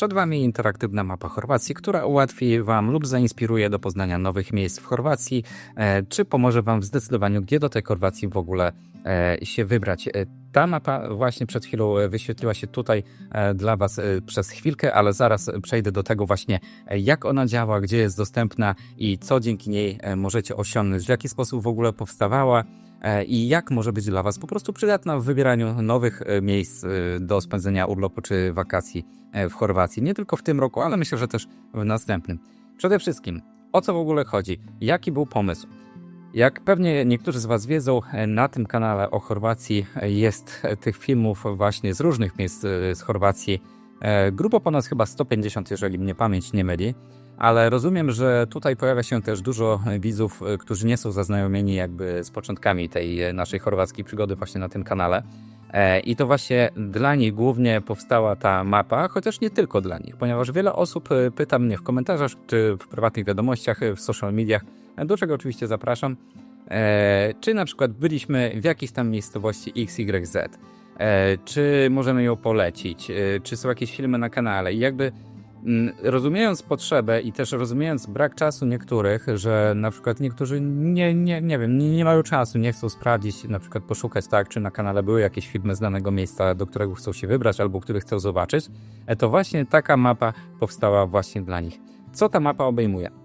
Przed Wami interaktywna mapa Chorwacji, która ułatwi Wam lub zainspiruje do poznania nowych miejsc w Chorwacji, e, czy pomoże Wam w zdecydowaniu, gdzie do tej Chorwacji w ogóle e, się wybrać. E, Ta mapa właśnie przed chwilą wyświetliła się tutaj dla Was przez chwilkę, ale zaraz przejdę do tego właśnie, jak ona działa, gdzie jest dostępna i co dzięki niej możecie osiągnąć, w jaki sposób w ogóle powstawała i jak może być dla Was po prostu przydatna w wybieraniu nowych e, miejsc e, do spędzenia urlopu czy wakacji e, w Chorwacji. Nie tylko w tym roku, ale myślę, że też w następnym. Przede wszystkim, o co w ogóle chodzi? Jaki był pomysł? Jak pewnie niektórzy z Was wiedzą, e, na tym kanale o Chorwacji e, jest e, tych filmów właśnie z różnych miejsc e, z Chorwacji. e, Grubo ponad chyba 150, jeżeli mnie pamięć nie myli. Ale rozumiem, że tutaj pojawia się też dużo widzów, e, którzy nie są zaznajomieni jakby z początkami tej e, naszej chorwackiej przygody właśnie na tym kanale. E, I to właśnie dla nich głównie powstała ta mapa, chociaż nie tylko dla nich, ponieważ wiele osób e, pyta mnie w komentarzach czy w prywatnych wiadomościach, w social mediach, e, do czego oczywiście zapraszam, e, czy na przykład byliśmy w jakiejś tam miejscowości XYZ, czy możemy ją polecić, czy są jakieś filmy na kanale? I jakby Rozumiejąc potrzebę i też rozumiejąc brak czasu niektórych, że na przykład niektórzy nie, nie, nie wiem, nie, nie mają czasu, nie chcą sprawdzić, na przykład poszukać tak, czy na kanale były jakieś filmy z danego miejsca, do którego chcą się wybrać albo który chcą zobaczyć, e, to właśnie taka mapa powstała właśnie dla nich. Co ta mapa obejmuje?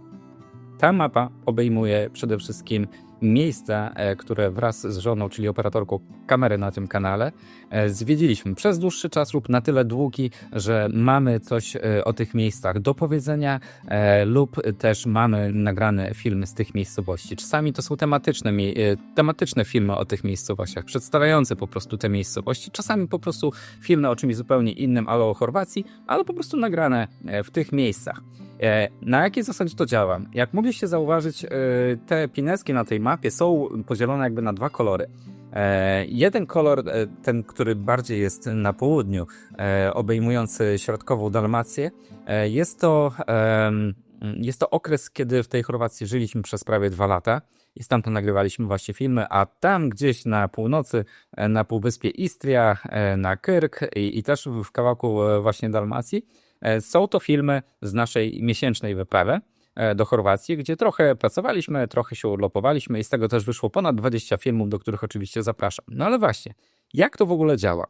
Ta mapa obejmuje przede wszystkim miejsca, e, które wraz z żoną, czyli operatorką kamery na tym kanale, e, zwiedziliśmy przez dłuższy czas lub na tyle długi, że mamy coś e, o tych miejscach do powiedzenia lub też mamy nagrane filmy z tych miejscowości. Czasami to są tematyczne, tematyczne filmy o tych miejscowościach, przedstawiające po prostu te miejscowości. Czasami po prostu filmy o czymś zupełnie innym, ale o Chorwacji, ale po prostu nagrane w tych miejscach. E, Na jakiej zasadzie to działa? Jak mogliście zauważyć, e, te pineski na tej mapie są podzielone jakby na dwa kolory. E, Jeden kolor, ten, który bardziej jest na południu, obejmujący środkową Dalmację, jest to, jest to okres, kiedy w tej Chorwacji żyliśmy przez prawie dwa lata i stamtąd nagrywaliśmy właśnie filmy, a tam gdzieś na północy, na półwyspie Istria, na Kyrk i, i też w kawałku właśnie Dalmacji, Są to filmy z naszej miesięcznej wyprawy e, do Chorwacji, gdzie trochę pracowaliśmy, trochę się urlopowaliśmy i z tego też wyszło ponad 20 filmów, do których oczywiście zapraszam. No ale właśnie, jak to w ogóle działa?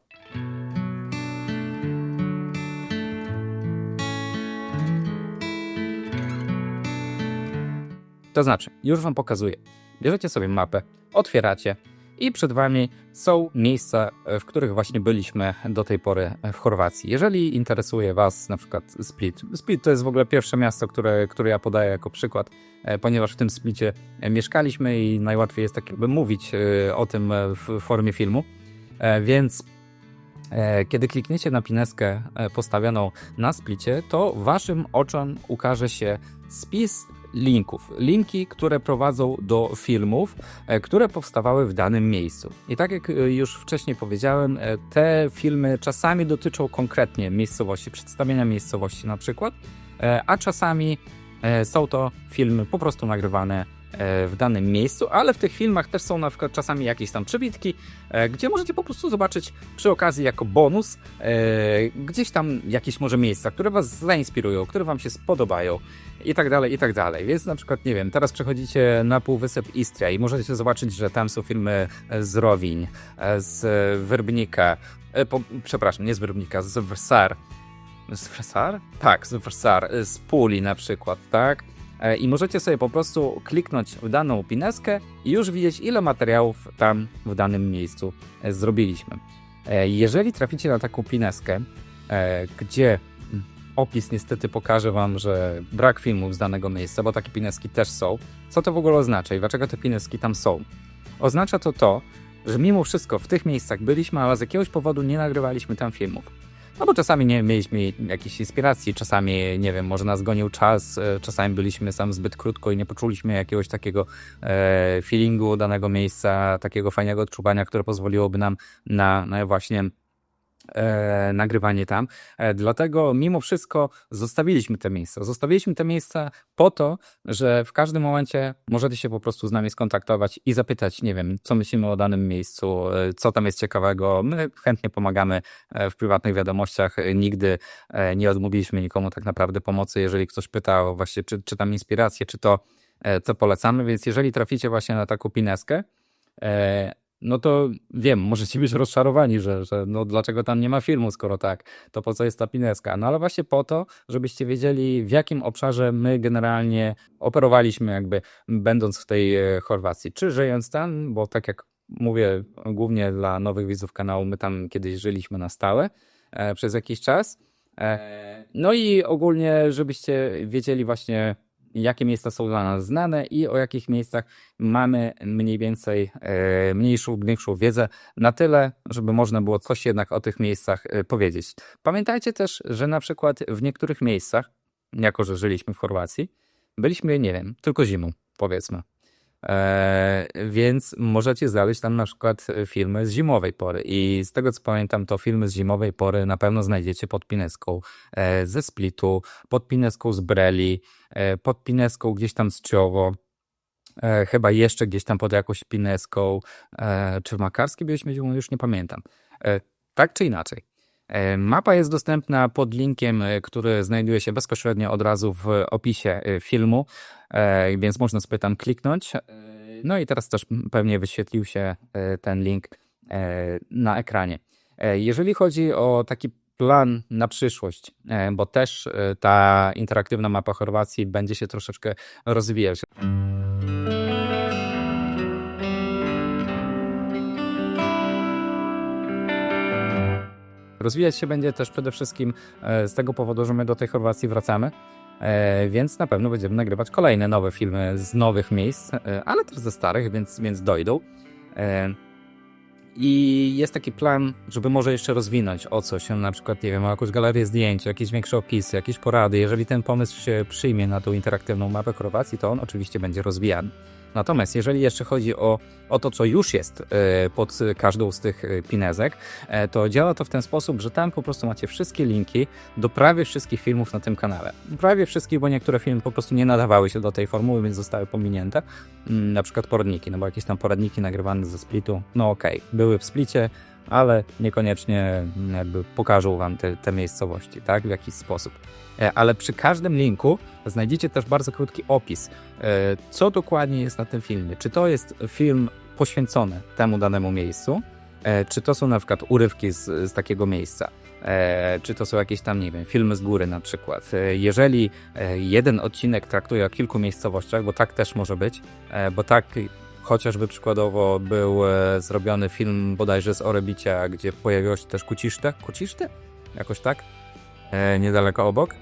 To znaczy, już Wam pokazuję. Bierzecie sobie mapę, otwieracie i przed Wami są miejsca, w których właśnie byliśmy do tej pory w Chorwacji. Jeżeli interesuje Was na przykład Split, Split to jest w ogóle pierwsze miasto, które, które ja podaję jako przykład, e, ponieważ w tym Splicie mieszkaliśmy i najłatwiej jest tak jakby mówić e, o tym w formie filmu. E, Więc kiedy klikniecie na pineskę postawioną na splicie, to waszym oczom ukaże się spis linków. Linki, które prowadzą do filmów, e, które powstawały w danym miejscu. I tak jak e, już wcześniej powiedziałem, e, te filmy czasami dotyczą konkretnie miejscowości, przedstawienia miejscowości na przykład, a czasami są to filmy po prostu nagrywane w danym miejscu, ale w tych filmach też są na przykład czasami jakieś tam przebitki, e, gdzie możecie po prostu zobaczyć przy okazji jako bonus e, gdzieś tam jakieś może miejsca, które was zainspirują, które wam się spodobają i tak dalej, i tak dalej. Więc na przykład, nie wiem, teraz przechodzicie na półwysep Istria i możecie zobaczyć, że tam są filmy z Rowiń, e, z Werbnika, e, po, przepraszam, nie z Werbnika, z Wrsar. Z Wrsar? Tak, z Wrsar, e, z Puli na przykład, tak? E, I możecie sobie po prostu kliknąć w daną pineskę i już widzieć, ile materiałów tam w danym miejscu e, zrobiliśmy. E, Jeżeli traficie na taką pineskę, gdzie mm, opis niestety pokaże Wam, że brak filmów z danego miejsca, bo takie pineski też są, co to w ogóle oznacza i dlaczego te pineski tam są? Oznacza to to, że mimo wszystko w tych miejscach byliśmy, ale z jakiegoś powodu nie nagrywaliśmy tam filmów. No bo czasami nie mieliśmy jakiejś inspiracji, czasami, nie wiem, może nas gonił czas, e, czasami byliśmy tam zbyt krótko i nie poczuliśmy jakiegoś takiego e, feelingu danego miejsca, takiego fajnego odczuwania, które pozwoliłoby nam na, na właśnie e, nagrywanie tam. E, dlatego mimo wszystko zostawiliśmy te miejsca. Zostawiliśmy te miejsca po to, że w każdym momencie możecie się po prostu z nami skontaktować i zapytać, nie wiem, co myślimy o danym miejscu, e, co tam jest ciekawego. My chętnie pomagamy e, w prywatnych wiadomościach. Nigdy e, nie odmówiliśmy nikomu tak naprawdę pomocy, jeżeli ktoś pytał właśnie, czy, czy tam inspirację, czy to, e, co polecamy. Więc jeżeli traficie właśnie na taką pineskę, e, no to wiem, możecie być rozczarowani, że, że no dlaczego tam nie ma filmu, skoro tak, to po co jest ta pineska? No ale właśnie po to, żebyście wiedzieli, w jakim obszarze my generalnie operowaliśmy, jakby będąc w tej e, Chorwacji. Czy żyjąc tam, bo tak jak mówię, głównie dla nowych widzów kanału, my tam kiedyś żyliśmy na stałe e, przez jakiś czas. E, no i ogólnie, żebyście wiedzieli właśnie, jakie miejsca są dla nas znane i o jakich miejscach mamy mniej więcej e, mniejszą, większą wiedzę, na tyle, żeby można było coś jednak o tych miejscach e, powiedzieć. Pamiętajcie też, że na przykład w niektórych miejscach, jako że żyliśmy w Chorwacji, byliśmy, nie wiem, tylko zimą, powiedzmy. E, więc możecie znaleźć tam na przykład filmy z zimowej pory. I z tego co pamiętam, to filmy z zimowej pory na pewno znajdziecie pod Pineską e, ze Splitu, pod Pineską z Breli, e, pod Pineską gdzieś tam z Ciowo. E, chyba jeszcze gdzieś tam pod jakąś Pineską, e, czy w Makarskiej byliśmy już nie pamiętam. E, tak czy inaczej. E, Mapa jest dostępna pod linkiem, e, który znajduje się bezpośrednio od razu w opisie e, filmu, e, więc można sobie tam kliknąć. E, No i teraz też pewnie wyświetlił się e, ten link e, na ekranie. E, Jeżeli chodzi o taki plan na przyszłość, e, bo też e, ta interaktywna mapa Chorwacji będzie się troszeczkę rozwijać. Rozwijać się będzie też przede wszystkim e, z tego powodu, że my do tej Chorwacji wracamy, e, więc na pewno będziemy nagrywać kolejne nowe filmy z nowych miejsc, e, ale też ze starych, więc, więc dojdą. E, I jest taki plan, żeby może jeszcze rozwinąć o coś, na przykład, nie wiem, o jakąś galerię zdjęć, jakieś większe opisy, jakieś porady. Jeżeli ten pomysł się przyjmie na tą interaktywną mapę Chorwacji, to on oczywiście będzie rozwijany. Natomiast jeżeli jeszcze chodzi o, o to, co już jest e, pod każdą z tych e, pinezek, e, to działa to w ten sposób, że tam po prostu macie wszystkie linki do prawie wszystkich filmów na tym kanale. Prawie wszystkich, bo niektóre filmy po prostu nie nadawały się do tej formuły, więc zostały pominięte. Mm, Na przykład poradniki, no bo jakieś tam poradniki nagrywane ze splitu, no okej, były w splicie, ale niekoniecznie mm, jakby pokażą wam te, te miejscowości, tak, w jakiś sposób. E, Ale przy każdym linku znajdziecie też bardzo krótki opis, e, co dokładnie jest na tym filmie. Czy to jest film poświęcony temu danemu miejscu, e, czy to są na przykład urywki z, z takiego miejsca, czy to są jakieś tam, nie wiem, filmy z góry na przykład. Jeżeli jeden odcinek traktuje o kilku miejscowościach, bo tak też może być, bo tak chociażby przykładowo był e, zrobiony film bodajże z Orebicia, gdzie pojawiło się też Kuciszte, Kuciszte? Jakoś tak? E, niedaleko obok.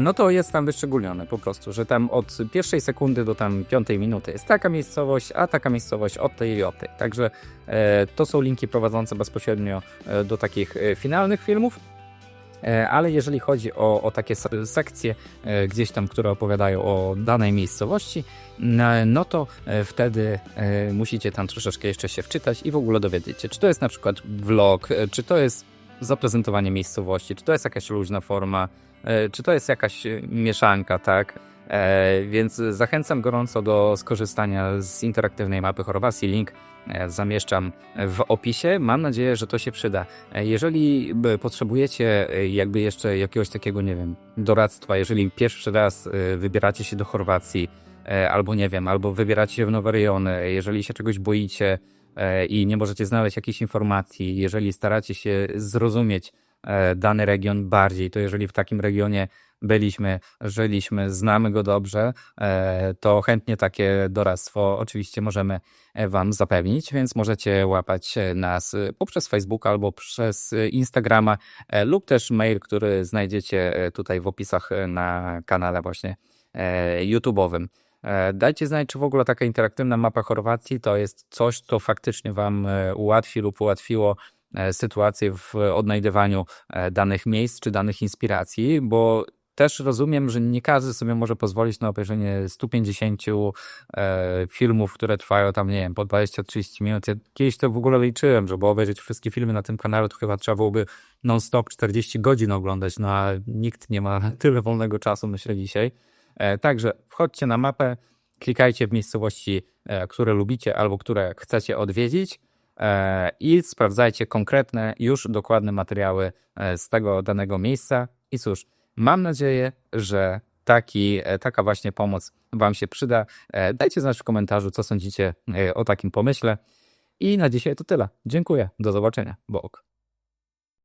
No to jest tam wyszczególnione po prostu, że tam od pierwszej sekundy do tam piątej minuty jest taka miejscowość, a taka miejscowość od tej i od tej. Także e, to są linki prowadzące bezpośrednio e, do takich e, finalnych filmów. E, Ale jeżeli chodzi o, o takie se- sekcje e, gdzieś tam, które opowiadają o danej miejscowości, no, to e, wtedy musicie tam troszeczkę jeszcze się wczytać i w ogóle dowiedzieć czy to jest na przykład vlog, czy to jest zaprezentowanie miejscowości, czy to jest jakaś luźna forma, czy to jest jakaś mieszanka, tak? E, Więc zachęcam gorąco do skorzystania z interaktywnej mapy Chorwacji. Link e, zamieszczam w opisie. Mam nadzieję, że to się przyda. E, Jeżeli potrzebujecie jakby jeszcze jakiegoś takiego, nie wiem, doradztwa, jeżeli pierwszy raz wybieracie się do Chorwacji, albo nie wiem, albo wybieracie się w nowe rejony, jeżeli się czegoś boicie i nie możecie znaleźć jakichś informacji, jeżeli staracie się zrozumieć dany region bardziej, to jeżeli w takim regionie byliśmy, żyliśmy, znamy go dobrze, e, to chętnie takie doradztwo oczywiście możemy e, Wam zapewnić, więc możecie łapać e, nas e, poprzez Facebooka albo przez e, Instagrama e, lub też mail, który znajdziecie e, tutaj w opisach e, na kanale właśnie e, YouTube'owym. E, Dajcie znać, czy w ogóle taka interaktywna mapa Chorwacji to jest coś, co faktycznie Wam e, ułatwi lub ułatwiło e, sytuację w odnajdywaniu e, danych miejsc czy danych inspiracji, bo też rozumiem, że nie każdy sobie może pozwolić na obejrzenie 150 e, filmów, które trwają tam, nie wiem, po 20-30 minut. Ja kiedyś to w ogóle liczyłem, żeby obejrzeć wszystkie filmy na tym kanale, to chyba trzeba byłoby non-stop 40 godzin oglądać, no a nikt nie ma tyle wolnego czasu, myślę, dzisiaj. E, także wchodźcie na mapę, klikajcie w miejscowości, e, które lubicie albo które chcecie odwiedzić e, i sprawdzajcie konkretne, już dokładne materiały e, z tego danego miejsca. I cóż, mam nadzieję, że taki, e, taka właśnie pomoc Wam się przyda. E, Dajcie znać w komentarzu, co sądzicie e, o takim pomyśle. I na dzisiaj to tyle. Dziękuję. Do zobaczenia. Bok.